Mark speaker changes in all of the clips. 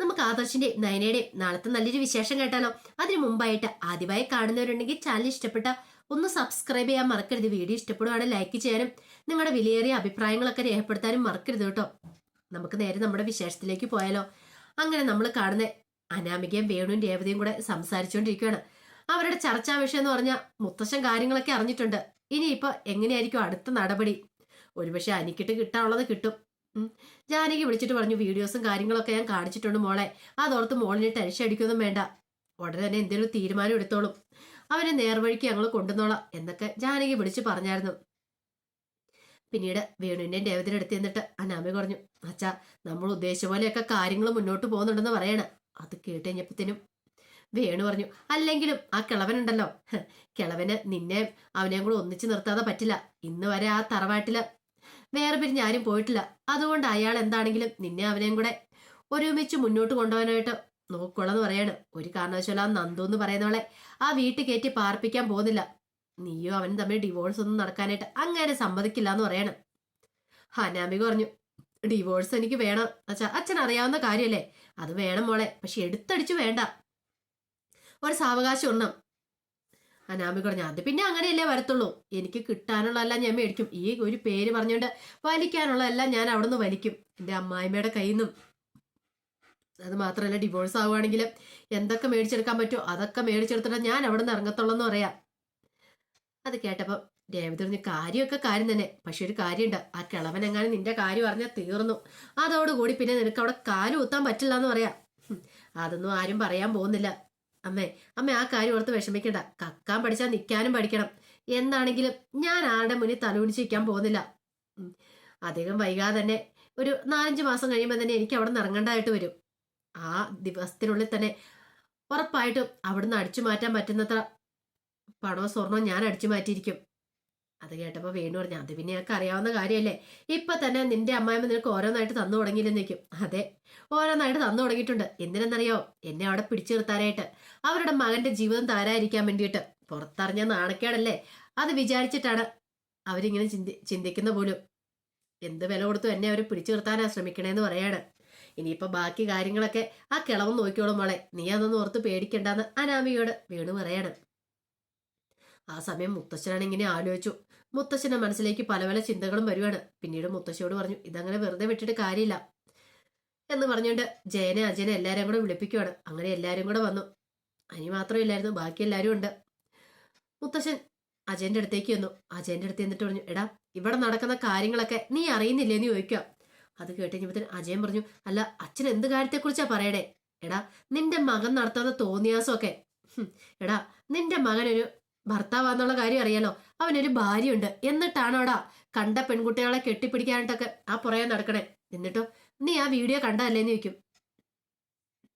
Speaker 1: നമുക്ക് ആദർശിന്റെ നയനയുടെ നാളത്തെ നല്ലൊരു വിശേഷം കേട്ടാലോ? അതിനു മുമ്പായിട്ട് ആദ്യമായി കാണുന്നവരുണ്ടെങ്കിൽ ചാനൽ ഇഷ്ടപ്പെട്ട ഒന്ന് സബ്സ്ക്രൈബ് ചെയ്യാൻ മറക്കരുത്. വീഡിയോ ഇഷ്ടപ്പെടുവാണെങ്കിൽ ലൈക്ക് ചെയ്യാനും നിങ്ങളുടെ വിലയേറിയ അഭിപ്രായങ്ങളൊക്കെ രേഖപ്പെടുത്താനും മറക്കരുത് കേട്ടോ. നമുക്ക് നേരെ നമ്മുടെ വിശേഷത്തിലേക്ക് പോയാലോ? അങ്ങനെ നമ്മൾ കാണുന്ന അനാമികയും വേണുവും രേവതിയും കൂടെ സംസാരിച്ചുകൊണ്ടിരിക്കുകയാണ്. അവരുടെ ചർച്ചാ വിഷയം എന്ന് പറഞ്ഞാൽ മുത്തശ്ശൻ കാര്യങ്ങളൊക്കെ അറിഞ്ഞിട്ടുണ്ട്. ഇനിയിപ്പോൾ എങ്ങനെയായിരിക്കും അടുത്ത നടപടി? ഒരുപക്ഷെ അനിക്കിട്ട് കിട്ടാനുള്ളത് കിട്ടും. ജാനകി വിളിച്ചിട്ട് പറഞ്ഞു വീഡിയോസും കാര്യങ്ങളൊക്കെ ഞാൻ കാണിച്ചിട്ടുണ്ട് മോളെ. അതോർത്ത് മോളിന് ടെൻഷൻ അടിക്കൊന്നും വേണ്ട. ഉടനെ തന്നെ എന്തെങ്കിലും തീരുമാനം എടുത്തോളും. അവനെ നേർവഴിക്ക് ഞങ്ങൾ കൊണ്ടുവന്നോളാം എന്നൊക്കെ ജാനകി വിളിച്ചു പറഞ്ഞായിരുന്നു. പിന്നീട് വേണുവിന്റെ ദേവതയുടെ അടുത്ത് നിന്നിട്ട് അനാമി പറഞ്ഞു അച്ഛാ നമ്മൾ ഉദ്ദേശിച്ച പോലെയൊക്കെ കാര്യങ്ങൾ മുന്നോട്ട് പോകുന്നുണ്ടെന്ന് പറയണ. അത് കേട്ട് വേണു പറഞ്ഞു അല്ലെങ്കിലും ആ കിളവനുണ്ടല്ലോ. കിളവന് നിന്നെ അവനെയും കൂടെ ഒന്നിച്ചു നിർത്താതെ പറ്റില്ല. ഇന്ന് വരെ ആ തറവാട്ടിൽ വേറെ പിരിഞ്ഞ് ആരും പോയിട്ടില്ല. അതുകൊണ്ട് അയാൾ എന്താണെങ്കിലും നിന്നെ അവനെയും കൂടെ ഒരുമിച്ച് മുന്നോട്ട് കൊണ്ടുപോകാനായിട്ട് നോക്കോളെന്ന് പറയാണ്. ഒരു കാരണവശാലും ആ നന്ദു എന്ന് പറയുന്നവളെ ആ വീട്ടിൽ കയറ്റി പാർപ്പിക്കാൻ പോകുന്നില്ല. നീയോ അവനും തമ്മിൽ ഡിവോഴ്സ് ഒന്നും നടക്കാനായിട്ട് അങ്ങനെ സമ്മതിക്കില്ല എന്ന് പറയണം. ഹനാമിക പറഞ്ഞു ഡിവോഴ്സ് എനിക്ക് വേണം. അച്ഛാ അച്ഛൻ അറിയാവുന്ന കാര്യമല്ലേ അത് വേണം മോളെ പക്ഷെ എടുത്തടിച്ചു വേണ്ട. ഒരു സാവകാശം ഉണ്ണം അനാമിക പറഞ്ഞു അത് പിന്നെ അങ്ങനെയല്ലേ വരത്തുള്ളൂ. എനിക്ക് കിട്ടാനുള്ളതെല്ലാം ഞാൻ മേടിക്കും. ഈ ഒരു പേര് പറഞ്ഞുകൊണ്ട് വലിക്കാനുള്ളതെല്ലാം ഞാൻ അവിടെ നിന്ന് വലിക്കും. എന്റെ അമ്മായിമ്മയുടെ കയ്യിൽ നിന്നും അത് മാത്രമല്ല ഡിവോഴ്സ് ആവുകയാണെങ്കിൽ എന്തൊക്കെ മേടിച്ചെടുക്കാൻ പറ്റുമോ അതൊക്കെ മേടിച്ചെടുത്തിട്ട് ഞാൻ അവിടെ നിന്ന് ഇറങ്ങത്തുള്ളൂ എന്ന് പറയാം. അത് കേട്ടപ്പോൾ രേവതി പറഞ്ഞ കാര്യമൊക്കെ കാര്യം തന്നെ. പക്ഷെ ഒരു കാര്യമുണ്ട്. ആ കിളവൻ എങ്ങാനും നിന്റെ കാര്യം അറിഞ്ഞാൽ തീർന്നു. അതോടുകൂടി പിന്നെ നിനക്ക് അവിടെ കാൽ കുത്താൻ പറ്റില്ല എന്ന് പറയാം അതൊന്നും ആരും പറയാൻ പോകുന്നില്ല. അമ്മേ അമ്മ ആ കാര്യം ഓർത്ത് വിഷമിക്കണ്ട. കക്കാൻ പഠിച്ചാൽ നിൽക്കാനും പഠിക്കണം. എന്താണെങ്കിലും ഞാൻ ആരുടെ മുന്നിൽ തലകുനിച്ച് നിൽക്കാൻ പോകുന്നില്ല അധികം വൈകാതെ തന്നെ ഒരു നാലഞ്ച് മാസം കഴിയുമ്പോൾ തന്നെ എനിക്ക് അവിടെ നിന്ന് ഇറങ്ങേണ്ടതായിട്ട് വരും. ആ ദിവസത്തിനുള്ളിൽ തന്നെ ഉറപ്പായിട്ടും അവിടുന്ന് അടിച്ചു മാറ്റാൻ പറ്റുന്നത്ര പണവും സ്വർണവും ഞാൻ അടിച്ചു മാറ്റിയിരിക്കും അത് കേട്ടപ്പോൾ വേണു പറഞ്ഞു അത് പിന്നെ ഞങ്ങൾക്ക് അറിയാവുന്ന കാര്യമല്ലേ ഇപ്പൊ തന്നെ നിന്റെ അമ്മായിമ്മ നിനക്ക് ഓരോന്നായിട്ട് തന്നു തുടങ്ങിയില്ലെന്നേക്കും അതെ ഓരോന്നായിട്ട് തന്നു തുടങ്ങിയിട്ടുണ്ട്. എന്തിനെന്നറിയോ? എന്നെ അവിടെ പിടിച്ചു നിർത്താനായിട്ട്. അവരുടെ മകന്റെ ജീവിതം താരായിരിക്കാൻ വേണ്ടിയിട്ട്. പുറത്തറിഞ്ഞ നാണക്കേടല്ലേ? അത് വിചാരിച്ചിട്ടാണ് അവരിങ്ങനെ ചിന്തി ചിന്തിക്കുന്ന പോലും. എന്ത് വില കൊടുത്തു എന്നെ അവർ പിടിച്ചു നിർത്താനാ ശ്രമിക്കണേന്ന് പറയാണ്. ഇനിയിപ്പോൾ ബാക്കി കാര്യങ്ങളൊക്കെ ആ കിളവ് നോക്കിയോളും മോളെ. നീ അതൊന്നും ഓർത്ത് പേടിക്കണ്ടെന്ന് അനാമിയോട് വീണു പറയാണ്. ആ സമയം മുത്തശ്ശനാണ് ഇങ്ങനെ ആലോചിച്ചു. മുത്തശ്ശന്റെ മനസ്സിലേക്ക് പല പല ചിന്തകളും വരുവാണ്. പിന്നീട് മുത്തശ്ശിയോട് പറഞ്ഞു ഇതങ്ങനെ വെറുതെ വിട്ടിട്ട് കാര്യമില്ല എന്ന് പറഞ്ഞുകൊണ്ട് ജയനെ അജയനെ എല്ലാവരും കൂടെ വിളിപ്പിക്കുവാണ്. അങ്ങനെ എല്ലാവരും കൂടെ വന്നു. അനി മാത്രമില്ലായിരുന്നു ബാക്കി എല്ലാവരും ഉണ്ട്. മുത്തശ്ശൻ അജയന്റെ അടുത്തേക്ക് വന്നു അജയന്റെ അടുത്ത് എന്നിട്ട് പറഞ്ഞു എടാ ഇവിടെ നടക്കുന്ന കാര്യങ്ങളൊക്കെ നീ അറിയുന്നില്ലേന്ന് ചോദിക്കുക. അത് കേട്ട് കഴിഞ്ഞപ്പത്തിന് അജയൻ പറഞ്ഞു അല്ല അച്ഛൻ എന്ത് കാര്യത്തെക്കുറിച്ചാ പറയടേ എടാ നിന്റെ മകൻ നടത്താത്ത തോന്നിയാസമൊക്കെ. എടാ നിന്റെ മകനൊരു ഭർത്താവാന്നുള്ള കാര്യം അറിയാലോ? അവനൊരു ഭാര്യയുണ്ട്. എന്നിട്ടാണോടാ കണ്ട പെൺകുട്ടികളെ കെട്ടിപ്പിടിക്കാനായിട്ടൊക്കെ ആ പുറകെ നടക്കണേ? എന്നിട്ടോ നീ ആ വീഡിയോ കണ്ടതല്ലേന്ന് ചോദിക്കും.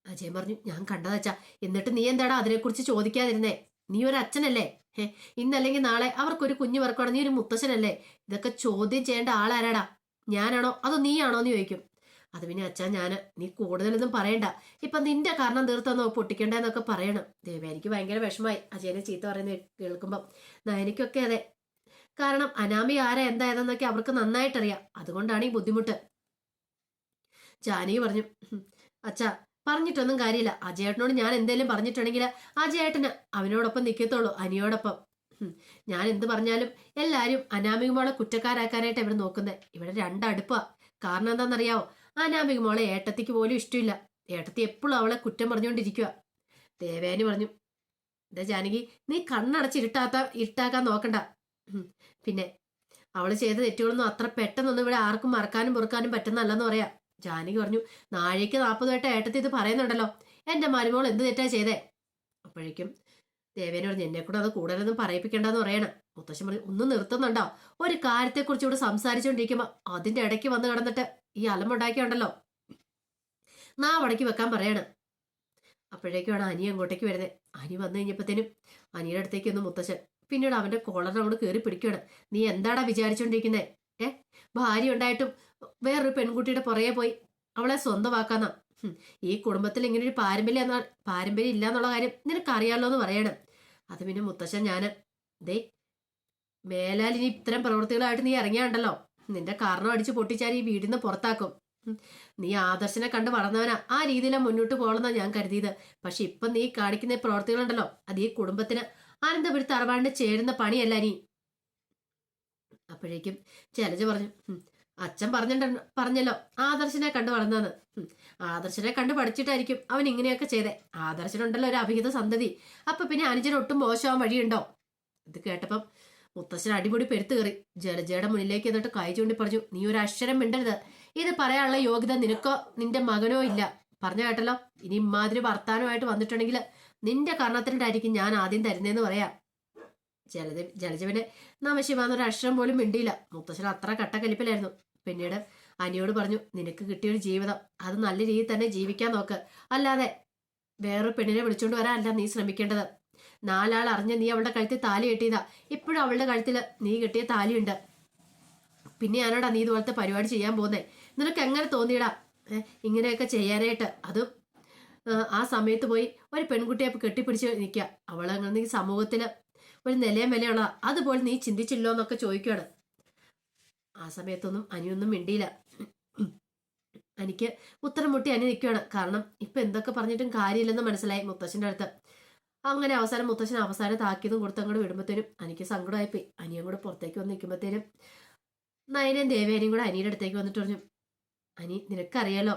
Speaker 1: അജയൻ പറഞ്ഞു ഞാൻ കണ്ടതച്ചാ എന്നിട്ട് നീ എന്താടാ അതിനെക്കുറിച്ച് ചോദിക്കാതിരുന്നേ? നീ ഒരു അച്ഛനല്ലേ? ഹേ ഇന്നല്ലെങ്കിൽ നാളെ അവർക്കൊരു കുഞ്ഞു വർക്കോടെ നീ ഒരു മുത്തശ്ശനല്ലേ? ഇതൊക്കെ ചോദ്യം ചെയ്യേണ്ട ആളാരാടാ? ഞാനാണോ? അതോ നീയാണോ എന്ന് ചോദിക്കും. അത് പിന്നെ അച്ഛാ ഞാൻ നീ കൂടുതലൊന്നും പറയണ്ട. ഇപ്പൊ നിന്റെ കാരണം തീർത്തന്നോ പൊട്ടിക്കണ്ടെന്നൊക്കെ പറയണം. ദേവ എനിക്ക് ഭയങ്കര വിഷമായി അജയനെ ചീത്ത പറയുന്നത് കേൾക്കുമ്പം. എനിക്കൊക്കെ അതെ. കാരണം അനാമി ആരാ എന്തായതെന്നൊക്കെ അവർക്ക് നന്നായിട്ടറിയാം. അതുകൊണ്ടാണ് ഈ ബുദ്ധിമുട്ട്. ജാനകി പറഞ്ഞു "ഹും, അച്ഛാ പറഞ്ഞിട്ടൊന്നും കാര്യമില്ല. അജയേട്ടനോട് ഞാൻ എന്തേലും പറഞ്ഞിട്ടുണ്ടെങ്കിൽ അജയേട്ടന് അവനോടൊപ്പം നിൽക്കത്തുള്ളൂ അനിയോടൊപ്പം. ഞാൻ എന്ത് പറഞ്ഞാലും എല്ലാവരും അനാമികമോളെ കുറ്റക്കാരാക്കാനായിട്ട് ഇവിടെ നോക്കുന്നത് ഇവിടെ രണ്ടടുപ്പാ. കാരണം എന്താണെന്നറിയാവോ? അനാമിക മോളെ ഏട്ടത്തിക്ക് പോലും ഇഷ്ടമില്ല. ഏട്ടത്തി എപ്പോഴും അവളെ കുറ്റം പറഞ്ഞുകൊണ്ടിരിക്കുക ദേവേനി പറഞ്ഞു എന്താ ജാനകി നീ കണ്ണടച്ച് ഇരുട്ടാത്ത ഇരുട്ടാക്കാൻ നോക്കണ്ട. പിന്നെ അവൾ ചെയ്ത തെറ്റുകളൊന്നും അത്ര പെട്ടെന്നൊന്നും ഇവിടെ ആർക്കും മറക്കാനും പൊറുക്കാനും പറ്റുന്നല്ലെന്ന് പറയാം. ജാനകി പറഞ്ഞു നാഴേക്ക് നാൽപ്പത് വട്ടം ഏട്ടത്തി ഇത് പറയുന്നുണ്ടല്ലോ. എന്റെ മരുമോൾ എന്ത് തെറ്റാ ചെയ്തേ? അപ്പോഴേക്കും ദേവേനി പറഞ്ഞു എന്നെ കൂടെ അത് കൂടുതലൊന്നും പറയിപ്പിക്കേണ്ടെന്ന് പറയണം. മുത്തശ്ശൻ പറഞ്ഞു ഒന്നും നിർത്തുന്നുണ്ടോ? ഒരു കാര്യത്തെക്കുറിച്ച് ഇവിടെ സംസാരിച്ചുകൊണ്ടിരിക്കുമ്പോൾ അതിന്റെ ഇടയ്ക്ക് വന്ന് കിടന്നിട്ട് ഈ അലമുണ്ടാക്കിയുണ്ടല്ലോ നാ വടക്കി വെക്കാൻ പറയാണ്. അപ്പോഴേക്കുമാണ് അനി അങ്ങോട്ടേക്ക് വരുന്നത് അനി വന്നു കഴിഞ്ഞപ്പോഴത്തേനും അനിയുടെ അടുത്തേക്ക് ഒന്ന് മുത്തശ്ശൻ. പിന്നീട് അവന്റെ കോളർ അവിടെ കയറി പിടിക്കുകയാണ് നീ എന്താടാ വിചാരിച്ചുകൊണ്ടിരിക്കുന്നത് ഏ? ഭാര്യ ഉണ്ടായിട്ടും വേറൊരു പെൺകുട്ടിയുടെ പുറകെ പോയി. അവളെ സ്വന്തമാക്കാന്നാ. ഈ കുടുംബത്തിൽ ഇങ്ങനെ ഒരു പാരമ്പര്യം പാരമ്പര്യം ഇല്ല എന്നുള്ള കാര്യം നിനക്കറിയാലോ എന്ന് പറയണം. അത് പിന്നെ മുത്തശ്ശൻ ഞാൻ ദേ മേലാൽ ഇനി ഇത്തരം പ്രവൃത്തികളായിട്ട് നീ ഇറങ്ങിയാണ്ടല്ലോ. നിന്റെ കാരണം അടിച്ച് പൊട്ടിച്ചാൽ ഈ വീടിന്ന് പുറത്താക്കും. നീ ആദർശനെ കണ്ട് വളർന്നവനാ. ആ രീതിയിലാ മുന്നോട്ട് പോകണമെന്നാ ഞാൻ കരുതിയത്. പക്ഷെ ഇപ്പൊ നീ കാണിക്കുന്ന പ്രവർത്തികളുണ്ടല്ലോ അത് ഈ കുടുംബത്തിന് ആനന്ദപുരി തറവാടിന് ചേരുന്ന പണിയല്ല നീ അപ്പോഴേക്കും ജലജ പറഞ്ഞു അച്ഛൻ പറഞ്ഞിട്ട് പറഞ്ഞല്ലോ ആദർശനെ കണ്ട് വളർന്നതെന്ന്. ആദർശനെ കണ്ട് പഠിച്ചിട്ടായിരിക്കും അവൻ ഇങ്ങനെയൊക്കെ ചെയ്തേ. ആദർശനുണ്ടല്ലോ ഒരു അഭിഹിത സന്തതി. അപ്പൊ പിന്നെ അനുജനൊട്ടും മോശമാവാൻ വഴിയുണ്ടോ? ഇത് കേട്ടപ്പം മുത്തശ്ശൻ അടിപൊളി പെരുത്ത് കയറി. ജലജയുടെ മുന്നിലേക്ക് എന്നിട്ട് കൈ ചൂണ്ടി പറഞ്ഞു നീ ഒരു അക്ഷരം മിണ്ടരുത്. ഇത് പറയാനുള്ള യോഗ്യത നിനക്കോ നിന്റെ മകനോ ഇല്ല. പറഞ്ഞു കേട്ടല്ലോ? ഇനി ഇമാതിരി വർത്താനമായിട്ട് വന്നിട്ടുണ്ടെങ്കിൽ നിന്റെ കർണത്തിനായിരിക്കും ഞാൻ ആദ്യം തരുന്നതെന്ന് പറയാം. ജലജ ജലജവിനെ നമശിവാന്നൊരു അക്ഷരം പോലും മിണ്ടിയില്ല. മുത്തശ്ശൻ അത്ര കട്ടക്കലിപ്പിലായിരുന്നു. പിന്നീട് അനിയോട് പറഞ്ഞു നിനക്ക് കിട്ടിയൊരു ജീവിതം. അത് നല്ല രീതിയിൽ തന്നെ ജീവിക്കാൻ നോക്ക്. അല്ലാതെ വേറൊരു പെണ്ണിനെ വിളിച്ചുകൊണ്ട് വരാനല്ല നീ ശ്രമിക്കേണ്ടത്. നാലാൾ അറിഞ്ഞ നീ അവളുടെ കഴുത്തിൽ താലി കെട്ടിയതാ. ഇപ്പോഴും അവളുടെ കഴുത്തിൽ നീ കെട്ടിയ താലിയുണ്ട്. പിന്നെ ഞാനോടാ നീ ഇതുപോലത്തെ പരിപാടി ചെയ്യാൻ പോകുന്നേ? നിനക്ക് എങ്ങനെ തോന്നിയിടാ? ഇങ്ങനെയൊക്കെ ചെയ്യാനായിട്ട്. അതും ആ, സമയത്ത് പോയി ഒരു പെൺകുട്ടിയെ കെട്ടിപ്പിടിച്ച് നിൽക്കുക. അവളങ്ങനെ സമൂഹത്തിൽ ഒരു നിലയും വിലയുള്ള അതുപോലെ നീ ചിന്തിച്ചില്ലോ എന്നൊക്കെ ചോദിക്കുകയാണ്. ആ സമയത്തൊന്നും അനിയൊന്നും മിണ്ടിയില്ല. എനിക്ക് ഉത്തരം മുട്ടി അനി നിൽക്കുകയാണ്. കാരണം ഇപ്പം എന്തൊക്കെ പറഞ്ഞിട്ടും കാര്യമില്ലെന്ന് മനസ്സിലായി മുത്തശ്ശന്റെ അടുത്ത്. അങ്ങനെ അവസാനം മുത്തശ്ശൻ അവസാനം താക്കിയതും കൊടുത്ത് അങ്ങോട്ട് വിടുമ്പോഴത്തേനും എനിക്ക് സങ്കടമായിപ്പോയി. അനിയും കൂടെ പുറത്തേക്ക് വന്ന് നിൽക്കുമ്പോഴത്തേനും നയനയും ദേവേനയും കൂടെ അനിയുടെ അടുത്തേക്ക് വന്നിട്ട് പറഞ്ഞു അനി നിനക്കറിയാലോ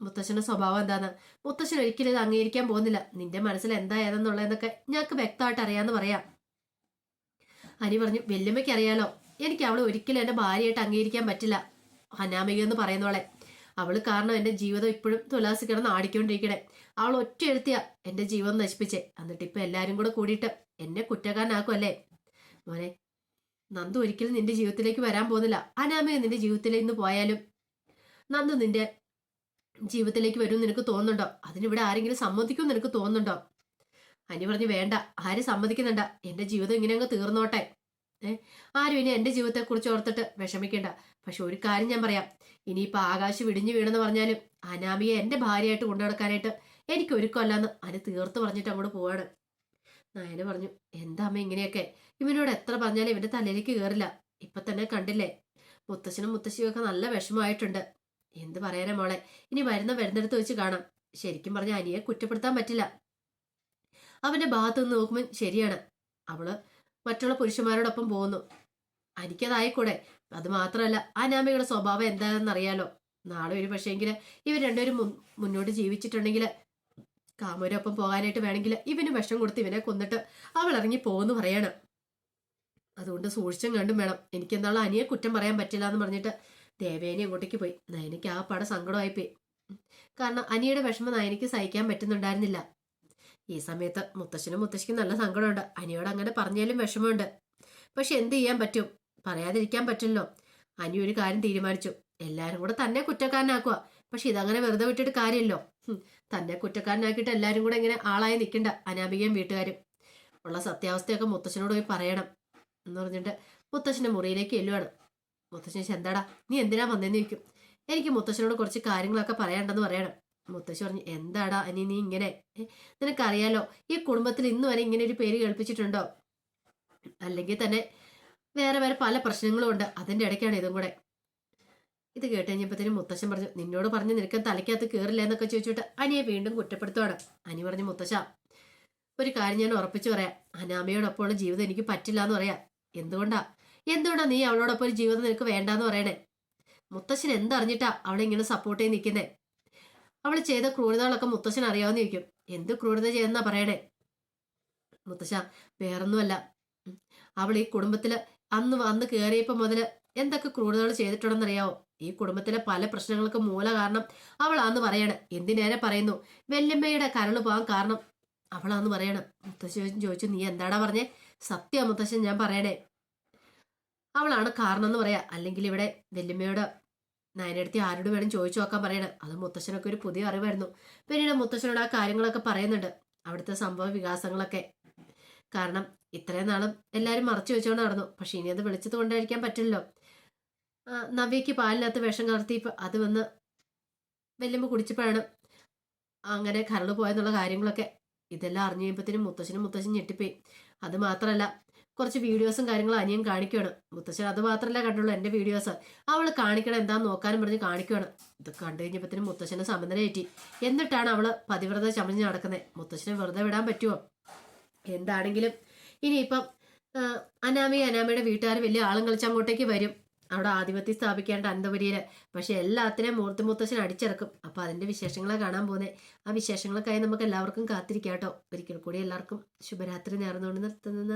Speaker 1: മുത്തശ്ശന്റെ സ്വഭാവം എന്താന്ന്? മുത്തശ്ശൻ ഒരിക്കലും ഇത് അംഗീകരിക്കാൻ പോകുന്നില്ല. നിന്റെ മനസ്സിൽ എന്താ ഏതെന്നുള്ളതെന്നൊക്കെ ഞങ്ങൾക്ക് വ്യക്തമായിട്ട് അറിയാന്ന് പറയാം. അനി പറഞ്ഞു വെല്ലുമ്മയ്ക്ക് അറിയാലോ എനിക്ക് അവളെ ഒരിക്കലും എന്റെ ഭാര്യയായിട്ട് അംഗീകരിക്കാൻ പറ്റില്ല. അനാമിക എന്ന് പറയുന്നവളെ. അവൾ കാരണം എന്റെ ജീവിതം ഇപ്പോഴും തുലാസി കിടന്ന് ആടിക്കൊണ്ടിരിക്കണേ. അവൾ ഒറ്റ എഴുത്തിയ എന്റെ ജീവൻ നശിപ്പിച്ചേ. എന്നിട്ട് ഇപ്പൊ എല്ലാരും കൂടെ കൂടിയിട്ട് എന്നെ കുറ്റക്കാരനാക്കുമല്ലേ മോനെ നന്ദു ഒരിക്കലും നിന്റെ ജീവിതത്തിലേക്ക് വരാൻ പോകുന്നില്ല. അനാമയെ നിന്റെ ജീവിതത്തിലേക്ക് ഇന്ന് പോയാലും? നന്ദു നിന്റെ ജീവിതത്തിലേക്ക് വരും നിനക്ക് തോന്നുന്നുണ്ടോ? അതിനിവിടെ ആരെങ്കിലും സമ്മതിക്കും നിനക്ക് തോന്നുന്നുണ്ടോ? അനി പറഞ്ഞു വേണ്ട. ആര് സമ്മതിക്കുന്നുണ്ട. എന്റെ ജീവിതം ഇങ്ങനെ അങ്ങ് തീർന്നോട്ടെ. ഏ? ആരും ഇനി എന്റെ ജീവിതത്തെ കുറിച്ച് ഓർത്തിട്ട് വിഷമിക്കേണ്ട. പക്ഷെ ഒരു കാര്യം ഞാൻ പറയാം. ഇനിയിപ്പൊ ആകാശ് വിടിഞ്ഞു വീണെന്ന് പറഞ്ഞാലും അനാമിയെ എന്റെ ഭാര്യയായിട്ട് കൊണ്ടു നടക്കാനായിട്ട് എനിക്ക് ഒരുക്കമല്ലെന്ന് അനു തീർത്ത് പറഞ്ഞിട്ട് അങ്ങോട്ട് പോവാണ്. നായന പറഞ്ഞു എന്താ അമ്മ ഇങ്ങനെയൊക്കെ? ഇവനോട് എത്ര പറഞ്ഞാലും ഇവന്റെ തലയിലേക്ക് കയറില്ല ഇപ്പൊ തന്നെ കണ്ടില്ലേ? മുത്തശ്ശനും മുത്തശ്ശിയും ഒക്കെ നല്ല വിഷമമായിട്ടുണ്ട്. എന്ത് പറയാനാ മോളെ? ഇനി വരുന്ന വരുന്നിടത്ത് വെച്ച് കാണാം. ശരിക്കും പറഞ്ഞ അനിയെ കുറ്റപ്പെടുത്താൻ പറ്റില്ല. അവന്റെ ഭാഗത്ത് നിന്ന് നോക്കുമ്പോൾ ശരിയാണ്. അവൾ മറ്റുള്ള പുരുഷന്മാരോടൊപ്പം പോകുന്നു. എനിക്കതായിക്കൂടെ? അത് മാത്രമല്ല ആ അനാമയുടെ സ്വഭാവം എന്താണെന്ന് അറിയാലോ നാളെ ഒരു പക്ഷേങ്കിൽ ഇവർ രണ്ടുപേരും മുന്നോട്ട് ജീവിച്ചിട്ടുണ്ടെങ്കിൽ കാമൂരൊപ്പം പോകാനായിട്ട് വേണമെങ്കിൽ ഇവന് വിഷം കൊടുത്ത് ഇവനെ കൊന്നിട്ട് അവൾ ഇറങ്ങി പോകുന്നു പറയാണ്. അതുകൊണ്ട് സൂക്ഷിച്ചും കണ്ടും വേണം. എനിക്ക് എന്താണ് അനിയെ കുറ്റം പറയാൻ പറ്റില്ല എന്ന് പറഞ്ഞിട്ട് ദേവേനെ അങ്ങോട്ടേക്ക് പോയി. നയനയ്ക്ക് ആ പട സങ്കടമായി പോയി കാരണം അനിയുടെ വിഷമം നയനയ്ക്ക് സഹിക്കാൻ പറ്റുന്നുണ്ടായിരുന്നില്ല. ഈ സമയത്ത് മുത്തശ്ശനും മുത്തശ്ശിക്കും നല്ല സങ്കടമുണ്ട്. അനിയോട് അങ്ങനെ പറഞ്ഞാലും വിഷമമുണ്ട്. പക്ഷെ എന്ത് ചെയ്യാൻ പറ്റും? പറയാതിരിക്കാൻ പറ്റില്ലല്ലോ. അനി ഒരു കാര്യം തീരുമാനിച്ചു. എല്ലാരും കൂടെ തന്നെ കുറ്റക്കാരനാക്കുക പക്ഷെ ഇതങ്ങനെ വെറുതെ വിട്ടിട്ട് കാര്യമല്ലോ തന്നെ കുറ്റക്കാരനാക്കിയിട്ട് എല്ലാരും കൂടെ ഇങ്ങനെ ആളായി നിൽക്കണ്ട അനാമികയും വീട്ടുകാരും. ഉള്ള സത്യാവസ്ഥയൊക്കെ മുത്തശ്ശനോട് പോയി പറയണം എന്ന് പറഞ്ഞിട്ട് മുത്തശ്ശന്റെ മുറിയിലേക്ക് എല്ലുവാണ് മുത്തശ്ശൻ എന്താടാ? നീ എന്തിനാ വന്നേന്ന് ചോദിക്കും? എനിക്ക് മുത്തശ്ശനോട് കുറച്ച് കാര്യങ്ങളൊക്കെ പറയാണ്ടെന്ന് പറയണം. മുത്തശ്ശി പറഞ്ഞു എന്താടാ അനി നീ ഇങ്ങനെ? നിനക്കറിയാലോ ഈ കുടുംബത്തിൽ ഇന്നു വരെ ഇങ്ങനെ ഒരു പേര് കേൾപ്പിച്ചിട്ടുണ്ടോ? അല്ലെങ്കിൽ തന്നെ വേറെ വേറെ പല പ്രശ്നങ്ങളും ഉണ്ട് അതിന്റെ ഇടയ്ക്കാണ് ഇതും കൂടെ. ഇത് കേട്ട് കഴിഞ്ഞപ്പോഴത്തേനും മുത്തശ്ശൻ പറഞ്ഞു നിന്നോട് പറഞ്ഞ് നിനക്ക് തലയ്ക്കകത്ത് കയറില്ല എന്നൊക്കെ ചോദിച്ചിട്ട് അനിയെ വീണ്ടും കുറ്റപ്പെടുത്തുവാണ്. അനി പറഞ്ഞു മുത്തശ്ശ ഒരു കാര്യം ഞാൻ ഉറപ്പിച്ചു പറയാം. അനാമയോടൊപ്പമുള്ള ജീവിതം എനിക്ക് പറ്റില്ല എന്ന് പറയാം. എന്തുകൊണ്ടാ? എന്തുകൊണ്ടാ നീ അവളോടൊപ്പം ഒരു ജീവിതം നിനക്ക് വേണ്ടാന്ന് പറയണേ? മുത്തശ്ശൻ എന്തറിഞ്ഞിട്ടാ അവളെ ഇങ്ങനെ സപ്പോർട്ട് ചെയ്ത് നിൽക്കുന്നേ അവൾ ചെയ്ത ക്രൂരതകളൊക്കെ മുത്തശ്ശൻ അറിയാവുന്ന ചോദിക്കും എന്ത് ക്രൂരത ചെയ്തെന്നാ പറയണേ? മുത്തശ്ശ വേറൊന്നുമല്ല. അവൾ ഈ കുടുംബത്തിൽ അന്ന് അന്ന് കയറിയപ്പോ മുതൽ എന്തൊക്കെ ക്രൂരതകൾ ചെയ്തിട്ടുണ്ടെന്നറിയാവോ? ഈ കുടുംബത്തിലെ പല പ്രശ്നങ്ങൾക്ക് മൂല കാരണം അവളാന്ന് പറയണേ. എന്തിനേരെ പറയുന്നു? വെല്ലമ്മയുടെ കരൾ പോകാൻ കാരണം അവളാന്ന് പറയണം. മുത്തശ്ശൻ ചോദിച്ചു നീ എന്താടാ പറഞ്ഞേ? സത്യ മുത്തശ്ശൻ ഞാൻ പറയണേ. അവളാണ് കാരണം എന്ന് പറയാ. അല്ലെങ്കിൽ ഇവിടെ വെല്ലുമ്മയോട് നയനടുത്തി ആരോട് വേണം ചോദിച്ചു നോക്കാൻ പറയണം. അത് മുത്തശ്ശനൊക്കെ ഒരു പുതിയ അറിവായിരുന്നു. പിന്നീട് മുത്തശ്ശനോട് ആ കാര്യങ്ങളൊക്കെ പറയുന്നുണ്ട്. അവിടുത്തെ സംഭവ വികാസങ്ങളൊക്കെ. കാരണം ഇത്രയും നാളും എല്ലാവരും മറച്ചു വെച്ചുകൊണ്ട് നടന്നു. പക്ഷെ ഇനി അത് വിളിച്ചത് കൊണ്ടായിരിക്കാൻ പറ്റില്ലല്ലോ. നവ്യയ്ക്ക് പാലിനകത്ത് വിഷം കലർത്തി അത് വന്ന് വെല്ലുമ്പോൾ കുടിച്ചപ്പോഴാണ് അങ്ങനെ കരൾ പോയെന്നുള്ള കാര്യങ്ങളൊക്കെ. ഇതെല്ലാം അറിഞ്ഞു കഴിയുമ്പോഴത്തേനും മുത്തശ്ശനും മുത്തശ്ശനും ഞെട്ടിപ്പോയി. അത് മാത്രമല്ല കുറച്ച് വീഡിയോസും കാര്യങ്ങളും അനിയൻ കാണിക്കുകയാണ് മുത്തശ്ശൻ അത് മാത്രമല്ല കണ്ടുള്ളൂ എന്റെ വീഡിയോസ്. അവൾ കാണിക്കണം എന്താന്ന് നോക്കാനും പറഞ്ഞ് കാണിക്കുകയാണ് ഇത് കണ്ടു കഴിഞ്ഞപ്പോഴത്തേനും മുത്തശ്ശനെ സമനിലയേറ്റി എന്നിട്ടാണ് അവൾ പതിവ്രത ചമഞ്ഞ് നടക്കുന്നത് മുത്തശ്ശനെ വെറുതെ വിടാൻ പറ്റുമോ എന്താണെങ്കിലും ഇനിയിപ്പം അനാമി അനാമയും അനാമയുടെ വീട്ടുകാർ വലിയ ആളും കളിച്ച് അങ്ങോട്ടേക്ക് വരും. അവിടെ ആധിപത്യം സ്ഥാപിക്കേണ്ട അനന്തപുരിയിൽ പക്ഷെ എല്ലാത്തിനെയും മൂർത്തി മുത്തശ്ശൻ അടിച്ചിറക്കും. അപ്പൊ അതിന്റെ വിശേഷങ്ങളെ കാണാൻ പോകുന്നത് ആ വിശേഷങ്ങൾക്കായി നമുക്ക് എല്ലാവർക്കും കാത്തിരിക്കാം കേട്ടോ. ഒരിക്കൽ കൂടി എല്ലാവർക്കും ശുഭരാത്രി നേർന്നുകൊണ്ട് നിർത്തുന്നത്